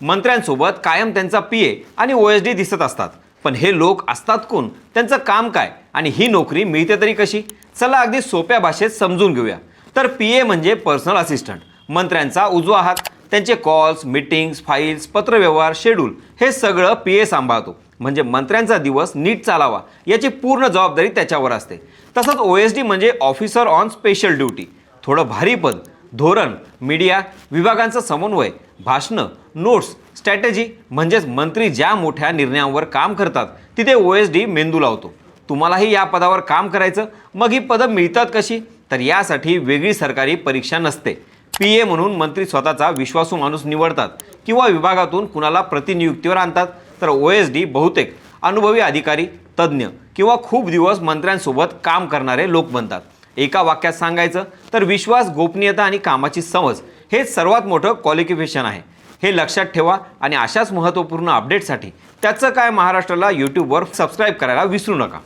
मंत्र्यांसोबत कायम त्यांचा पी ए आणि ओ एस डी दिसत असतात. पण हे लोक असतात कोण? त्यांचं काम काय? आणि ही नोकरी मिळते तरी कशी? चला अगदी सोप्या भाषेत समजून घेऊया. तर पी ए म्हणजे पर्सनल असिस्टंट. मंत्र्यांचा उजवा हात त्यांचे कॉल्स मीटिंग्स फाईल्स पत्रव्यवहार शेड्यूल हे सगळं पी ए सांभाळतो. म्हणजे मंत्र्यांचा दिवस नीट चालावा याची पूर्ण जबाबदारी त्याच्यावर असते. तसंच ओ एस डी म्हणजे ऑफिसर ऑन स्पेशल ड्युटी. थोडं भारी पद धोरण मीडिया विभागांचं समन्वय भाषणं नोट्स स्ट्रॅटेजी म्हणजेच मंत्री ज्या मोठ्या निर्णयांवर काम करतात तिथे ओ एस डी मेंदू लावतो. तुम्हालाही या पदावर काम करायचं मग ही पदं मिळतात कशी? तर यासाठी वेगळी सरकारी परीक्षा नसते. पी ए म्हणून मंत्री स्वतःचा विश्वासू माणूस निवडतात किंवा विभागातून कुणाला प्रतिनियुक्तीवर आणतात तर ओ एस डी बहुतेक अनुभवी अधिकारी तज्ज्ञ किंवा खूप दिवस मंत्र्यांसोबत काम करणारे लोक बनतात. एका वाक्यात सांगायचं तर विश्वास गोपनीयता आणि कामाची समज हे सर्वात मोठं क्वालिफिकेशन आहे. हे लक्षात ठेवा आणि अशाच महत्त्वपूर्ण अपडेटसाठी त्याचं काय महाराष्ट्राला यूट्यूबवर सबस्क्राईब करायला विसरू नका.